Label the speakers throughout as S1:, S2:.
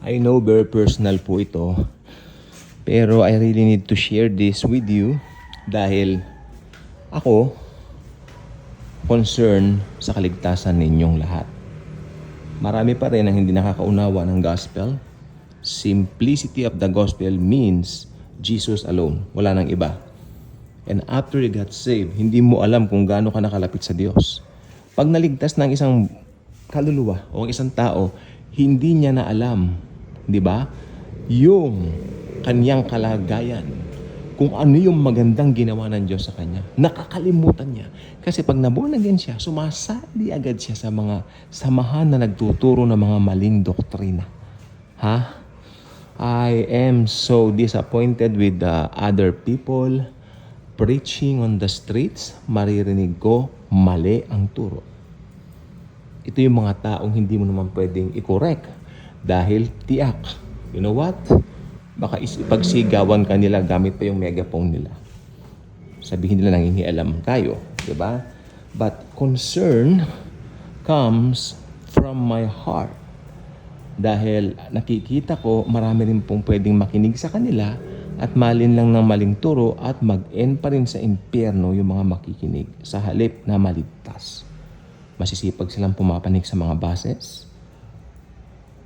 S1: I know very personal po ito. Pero I really need to share this with you dahil ako concern sa kaligtasan ninyong lahat. Marami pa rin ang hindi nakakaunawa ng gospel. Simplicity of the gospel means Jesus alone. Wala nang iba. And after you got saved, hindi mo alam kung gaano ka nakalapit sa Diyos. Pag naligtas ng isang kaluluwa o ang isang tao, hindi niya na alam, di ba? Yung kanyang kalagayan. Kung ano yung magandang ginawa ng Diyos sa kanya. Nakakalimutan niya. Kasi pag naborn siya, sumasali agad siya sa mga samahan na nagtuturo ng mga maling doktrina. Ha? I am so disappointed with the other people preaching on the streets. Maririnig ko, mali ang turo. Ito yung mga taong hindi mo naman pwedeng i-correct dahil tiyak. You know what? Baka isipagsigawan ka nila gamit pa yung megaphone nila. Sabihin nila nangingialam tayo. di ba? But concern comes from my heart. Dahil nakikita ko marami rin pong pwedeng makinig sa kanila at malin lang ng maling turo at mag-end pa rin sa impyerno yung mga makikinig sa halip na maligtas. Masisipag silang pumapanig sa mga bases,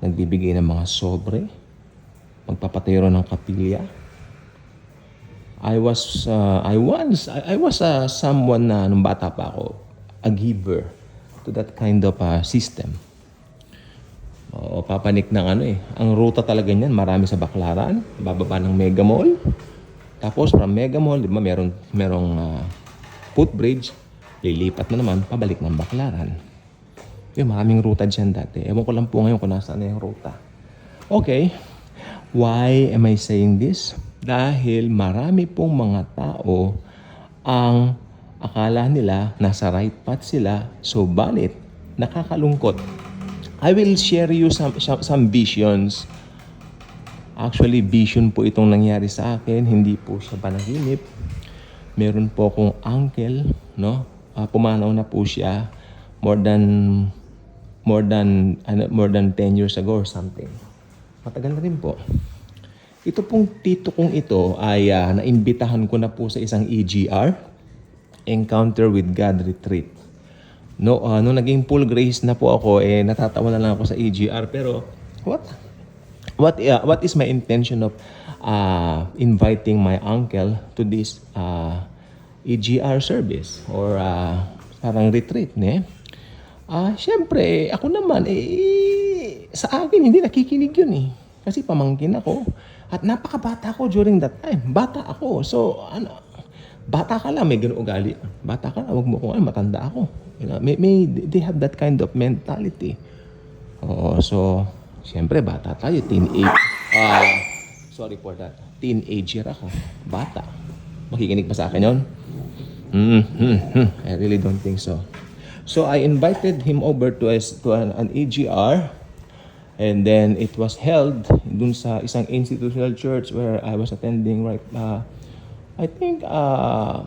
S1: nagbibigay ng mga sobre, magpapatero ng kapilya. I was, uh, I once, I, I was uh, someone na nung bata pa ako, a giver to that kind of uh, system. Oo, papanik ng ano eh. Ang ruta talaga niyan, marami sa Baklaran, bababa ng Mega Mall. Tapos from Mega Mall, di ba, meron, merong uh, footbridge, lilipat na naman, pabalik ng Baklaran. Yung maraming ruta dyan dati. Ewan ko lang po ngayon kung nasaan na yung ruta. Okay, why am I saying this? Dahil marami pong mga tao ang akala nila nasa right path sila, so balit, nakakalungkot. I will share you some, some, visions. Actually, vision po itong nangyari sa akin. Hindi po siya panaginip. Meron po akong uncle, no? Ah, pumanaw na po siya more than more than ano, more than 10 years ago or something. Matagal na rin po. Ito pong tito kong ito ay ah, naimbitahan ko na po sa isang EGR, Encounter with God Retreat. No, uh, nung naging full grace na po ako, eh, natatawa na lang ako sa EGR. Pero, what? What, uh, what is my intention of uh, inviting my uncle to this uh, EGR service or uh, parang retreat, ne? Ah, syempre, ako naman, eh, sa akin, hindi nakikinig yun eh. Kasi pamangkin ako. At napakabata ko during that time. Bata ako. So, ano, bata ka lang, may ganun ugali. Bata ka lang, huwag mo kung ano, matanda ako. You know, may, may, they have that kind of mentality. Oo, so, siyempre, bata tayo, teenage. Ah, sorry for that. Teenager ako. Bata. Makikinig pa sa akin yun? Hmm, hmm. I really don't think so. So, I invited him over to, a, to an, an AGR And then it was held dun sa isang institutional church where I was attending right uh, I think uh,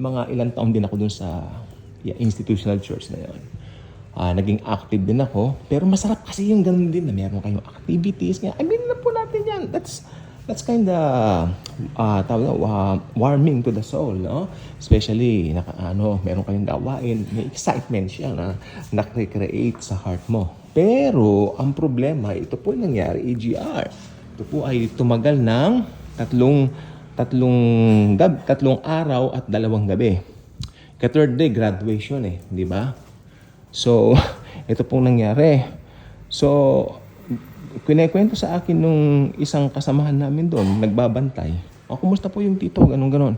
S1: mga ilang taon din ako dun sa yeah, institutional church na yun. Ah, naging active din ako. Pero masarap kasi yung ganun din na meron kayong activities. Nga. I mean, na po natin yan. That's, that's kind of uh, tawag na, uh, warming to the soul. No? Especially, naka, ano, meron kayong gawain. May excitement siya na nakrecreate sa heart mo. Pero, ang problema, ito po nangyari, EGR. Ito po ay tumagal ng tatlong tatlong gab, tatlong araw at dalawang gabi. Ka third day graduation eh, di ba? So, ito pong nangyari. So, kinikwento sa akin nung isang kasamahan namin doon, nagbabantay. O, kumusta po yung tito? Ganon, ganon.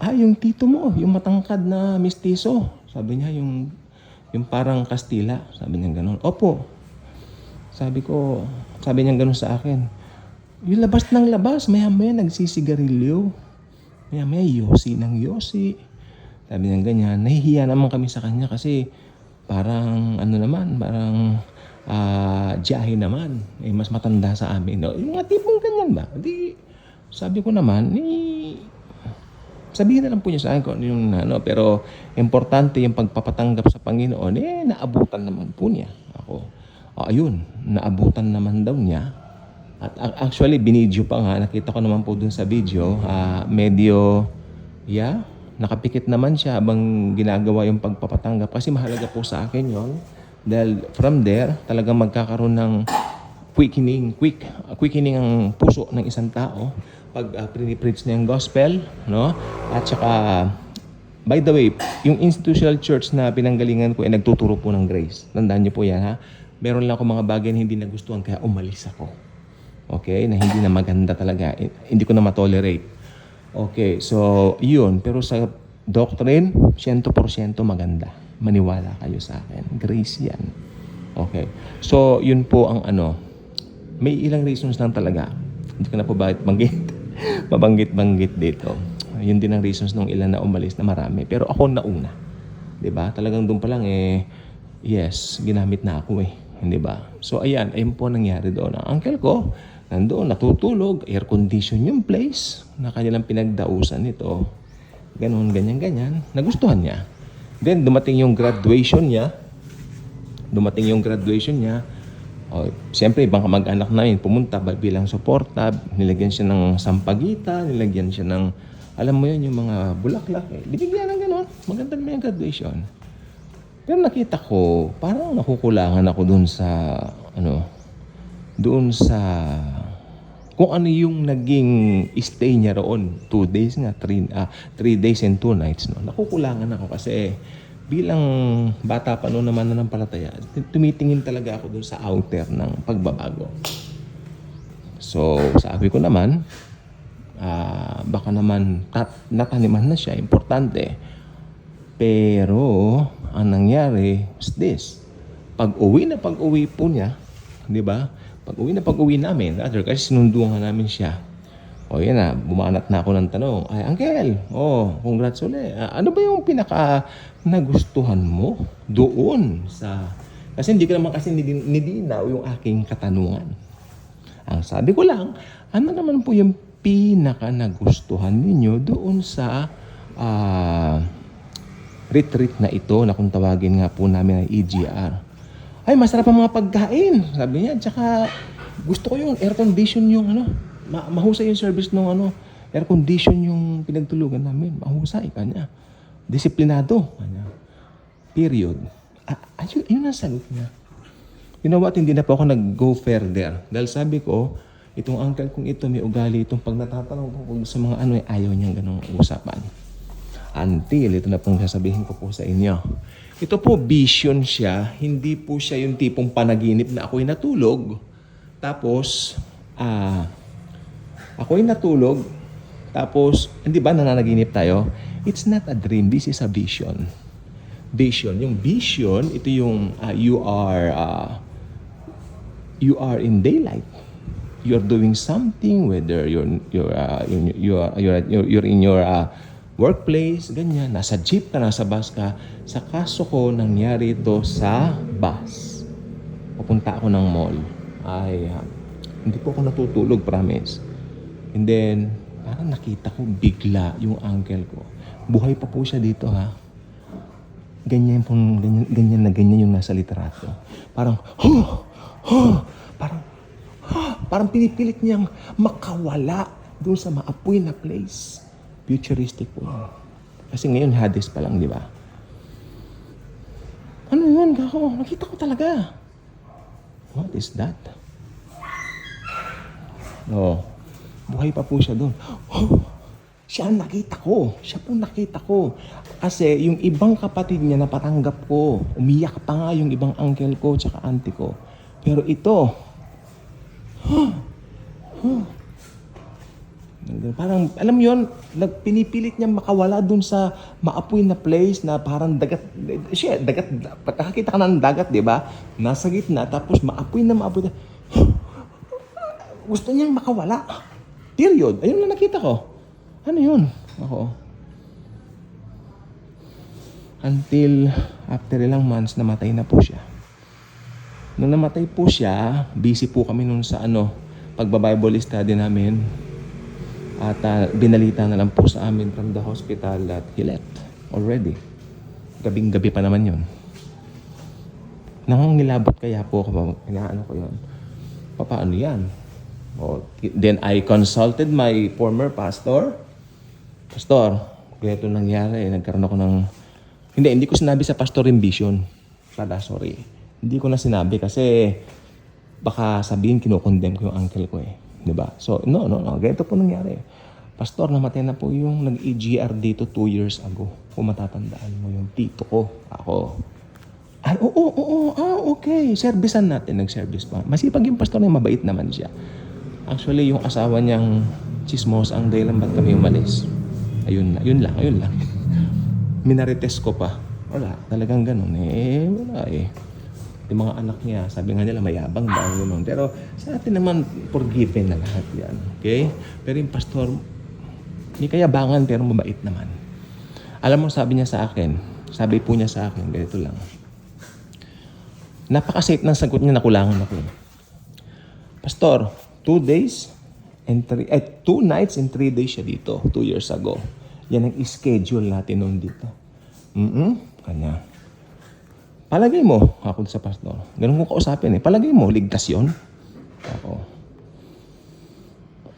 S1: Ah, yung tito mo, yung matangkad na mistiso. Sabi niya, yung, yung parang Kastila. Sabi niya ganon. Opo. Sabi ko, sabi niya ganon sa akin. Yung labas ng labas, maya-maya nagsisigarilyo. Maya-maya yosi ng yosi. Sabi niya ganyan. Nahihiya naman kami sa kanya kasi parang ano naman, parang ah jahe naman. Eh, mas matanda sa amin. No? Yung mga tipong ganyan ba? Di, sabi ko naman, eh, sabihin na lang po niya sa akin kung ano yung ano. Pero importante yung pagpapatanggap sa Panginoon, eh, naabutan naman po niya ako. Ah, ayun, naabutan naman daw niya. At actually, binidyo pa nga. Nakita ko naman po dun sa video. ah, medyo, yeah, nakapikit naman siya habang ginagawa yung pagpapatanggap. Kasi mahalaga po sa akin yon Dahil from there, talagang magkakaroon ng quickening, quick, quickening ang puso ng isang tao pag uh, preach na yung gospel, no? At saka, by the way, yung institutional church na pinanggalingan ko ay nagtuturo po ng grace. Tandaan niyo po yan, ha? Meron lang ako mga bagay na hindi nagustuhan kaya umalis ako. Okay? Na hindi na maganda talaga. Hindi ko na matolerate. Okay, so yun. Pero sa doctrine, 100% maganda. Maniwala kayo sa akin. Grace yan. Okay. So, yun po ang ano. May ilang reasons lang talaga. Hindi ko na po bakit banggit. Mabanggit-banggit dito. Yun din ang reasons nung ilan na umalis na marami. Pero ako nauna. ba? Talagang doon pa lang eh, yes, ginamit na ako eh. Hindi ba? So ayan, ayun po ang nangyari doon. Ang uncle ko, nandoon, natutulog, air condition yung place na kanilang pinagdausan nito. Ganon, ganyan, ganyan. Nagustuhan niya. Then, dumating yung graduation niya. Dumating yung graduation niya. O, siyempre, ibang kamag-anak namin pumunta bilang suporta. Nilagyan siya ng sampagita, nilagyan siya ng, alam mo yun, yung mga bulaklak. Eh. Binigyan ng ganon. Maganda naman yung graduation. Pero nakita ko, parang nakukulangan ako dun sa, ano, doon sa, kung ano yung naging stay niya roon. Two days nga, three, ah, three days and two nights. No? Nakukulangan ako kasi bilang bata pa noon naman na ng palataya, tumitingin talaga ako dun sa outer ng pagbabago. So, sabi ko naman, ah, baka naman tat, nataniman na siya, importante. Pero, ang nangyari is this. Pag uwi na pag uwi po niya, di ba? Pag uwi na pag uwi namin, rather, kasi sinunduan nga namin siya. O yan na, bumanat na ako ng tanong. Ay, Uncle, oh, congrats ulit. Ah, ano ba yung pinaka nagustuhan mo doon sa... Kasi hindi ko naman kasi nidin- nidinaw yung aking katanungan. Ang sabi ko lang, ano naman po yung pinaka nagustuhan ninyo doon sa ah, retreat na ito na kung tawagin nga po namin ay EGR. Ay, masarap ang mga pagkain. Sabi niya, tsaka gusto ko yung air condition yung ano, ma- mahusay yung service ng ano, air condition yung pinagtulugan namin. Mahusay, kanya. Disiplinado, kanya. Period. Ah, ayun, yun ang sagot niya. You know what, hindi na po ako nag-go further. Dahil sabi ko, itong uncle kong ito may ugali itong pag natatanong ko sa mga ano, eh, ayaw niyang ganong usapan. Until, ito na pong sasabihin ko po sa inyo. Ito po, vision siya. Hindi po siya yung tipong panaginip na ako'y natulog. Tapos, ah, ako'y natulog. Tapos, hindi ba nananaginip tayo? It's not a dream. This is a vision. Vision. Yung vision, ito yung ah, you are ah, you are in daylight. You're doing something, whether you're you're uh, you're, you're, you're, you're, you're in your uh, workplace, ganyan, nasa jeep ka, nasa bus ka. Sa kaso ko, nangyari ito sa bus. Pupunta ako ng mall. Ay, uh, hindi po ako natutulog, promise. And then, parang nakita ko bigla yung uncle ko. Buhay pa po siya dito, ha? Ganyan pong, ganyan, ganyan na ganyan yung nasa literato. Parang, huh, huh, parang, huh, parang pinipilit niyang makawala doon sa maapoy na place. Futuristic po. Kasi ngayon, Hades pa lang, di ba? Ano yun, kako? Nakita ko talaga. What is that? Oh, buhay pa po siya doon. Oh, siya ang nakita ko. Siya po nakita ko. Kasi yung ibang kapatid niya napatanggap ko. Umiyak pa nga yung ibang uncle ko tsaka auntie ko. Pero ito, huh, huh. Parang, alam mo yun, nagpinipilit niya makawala dun sa maapoy na place na parang dagat, siya, dagat, pagkakita ka na ng dagat, di ba? Nasa gitna, tapos maapoy na maapoy na, gusto niyang makawala. Period. Ayun na nakita ko. Ano yun? Ako. Until after ilang months, namatay na po siya. Nung namatay po siya, busy po kami nun sa ano, pagba-Bible study namin. At ah, binalita na lang po sa amin from the hospital that he left already. Gabing-gabi pa naman yun. Nangangilabot kaya po ako, inaano ko yun. Pa- Paano yan? O, then I consulted my former pastor. Pastor, ganito nangyari. Nagkaroon ako ng... Hindi, hindi ko sinabi sa pastor yung vision. Pala, sorry. Hindi ko na sinabi kasi baka sabihin kinokondemn ko yung uncle ko eh. 'Di ba? So, no, no, no. Ganito po nangyari. Pastor, namatay na po yung nag-EGR dito two years ago. Kung matatandaan mo yung tito ko. Ako. Ay, oo, oo, oo, ah, okay. Servicean natin. Nag-service pa. Masipag yung pastor na mabait naman siya. Actually, yung asawa niyang chismos ang dahilan ba't kami umalis. Ayun na, yun lang, ayun lang. Minarites ko pa. Wala, talagang ganun eh. Wala eh. Yung mga anak niya, sabi nga nila mayabang daw ganun. Pero sa atin naman, forgiven na lahat yan. Okay? Pero yung pastor, may kayabangan pero mabait naman. Alam mo, sabi niya sa akin, sabi po niya sa akin, ganito lang. Napaka-safe ng sagot niya, nakulangan ako. Pastor, two days and three, eh, two nights and three days siya dito, two years ago. Yan ang schedule natin noon dito. Mm Kanya. Palagay mo, ako sa pastor, ganun ko kausapin eh, palagay mo, ligtas yun? Ako.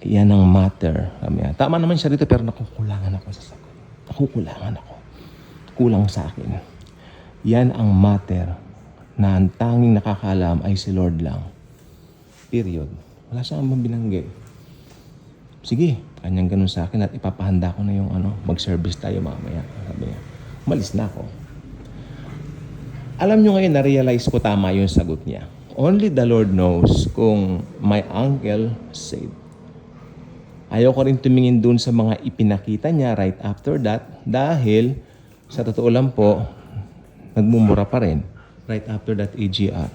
S1: Yan ang matter. Tama naman siya dito pero nakukulangan ako sa sagot. Nakukulangan ako. Kulang sa akin. Yan ang matter na ang tanging nakakaalam ay si Lord lang. Period. Wala siyang amang binanggit. Sige, kanyang ganun sa akin at ipapahanda ko na yung ano, mag-service tayo mamaya. Sabi niya, umalis na ako. Alam nyo ngayon, na-realize ko tama yung sagot niya. Only the Lord knows kung my uncle saved. Ayaw ko rin tumingin dun sa mga ipinakita niya right after that dahil sa totoo lang po, nagmumura pa rin right after that AGR.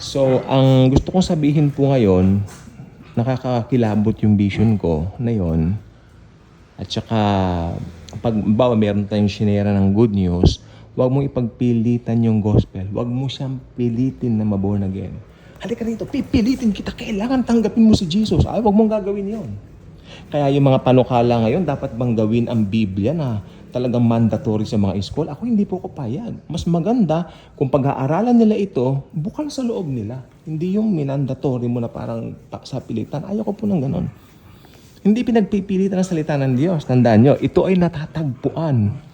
S1: So, ang gusto kong sabihin po ngayon, nakakakilabot yung vision ko na yon. At saka, pag bawa meron tayong sinera ng good news, huwag mong ipagpilitan yung gospel. Huwag mo siyang pilitin na maborn again. Halika rito, pipilitin kita. Kailangan tanggapin mo si Jesus. Ay, huwag mong gagawin yon. Kaya yung mga panukala ngayon, dapat bang gawin ang Biblia na talagang mandatory sa mga school? Ako hindi po ko payag. Mas maganda kung pag-aaralan nila ito, bukal sa loob nila. Hindi yung minandatory mo na parang pa- sa pilitan. Ayoko po ng ganon. Hindi pinagpipilitan ang salita ng Diyos. Tandaan nyo, ito ay natatagpuan.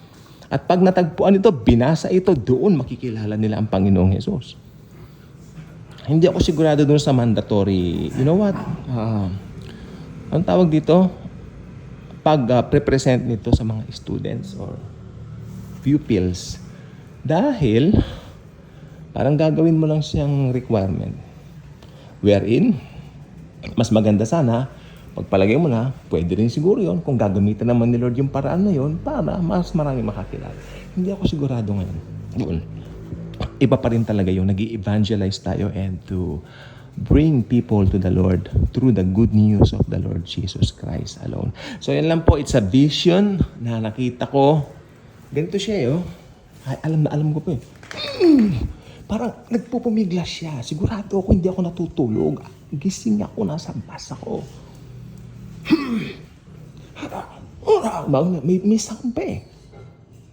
S1: At pag natagpuan ito, binasa ito, doon makikilala nila ang Panginoong Yesus. Hindi ako sigurado doon sa mandatory. You know what? Ah, ang tawag dito, pag ah, pre-present nito sa mga students or pupils. Dahil, parang gagawin mo lang siyang requirement. Wherein, mas maganda sana, pagpalagay mo na, pwede rin siguro yon kung gagamitan naman ni Lord yung paraan na yon para mas marami makakilala. Hindi ako sigurado ngayon. Doon. Iba pa rin talaga yung nag evangelize tayo and to bring people to the Lord through the good news of the Lord Jesus Christ alone. So yan lang po, it's a vision na nakita ko. Ganito siya eh, oh. Ay, alam na alam ko po eh. Parang nagpupumiglas siya. Sigurado ako hindi ako natutulog. Gising ako, nasa bus ako. Ora, may, may sound pa eh.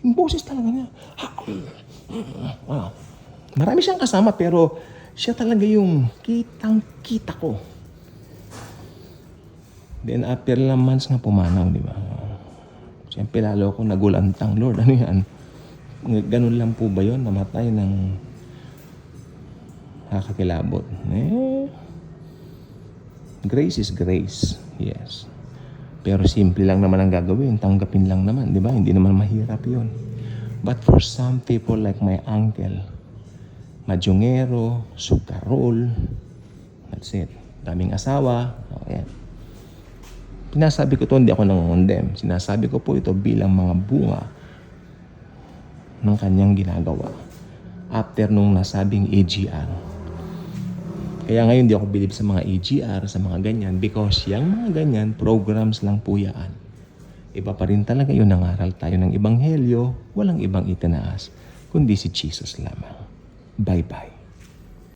S1: Yung boses talaga niya. Ha, ah. Marami siyang kasama pero siya talaga yung kitang-kita ko. Then after ilang months nga pumanaw, di ba? Siyempre lalo ako nagulantang, Lord, ano yan? Ganun lang po ba yun? Namatay ng nakakakilabot. Eh, grace is grace. Yes. Pero simple lang naman ang gagawin. Tanggapin lang naman, di ba? Hindi naman mahirap yun. But for some people like my uncle, Majungero, Sugarol, that's it. Daming asawa. Okay. Pinasabi ko to, hindi ako nangongondem. Sinasabi ko po ito bilang mga bunga ng kanyang ginagawa after nung nasabing AGR. Kaya ngayon di ako believe sa mga AGR, sa mga ganyan because yung mga ganyan, programs lang po yan. Iba pa rin talaga yun, nangaral tayo ng Ebanghelyo, walang ibang itinaas, kundi si Jesus lamang. Bye-bye.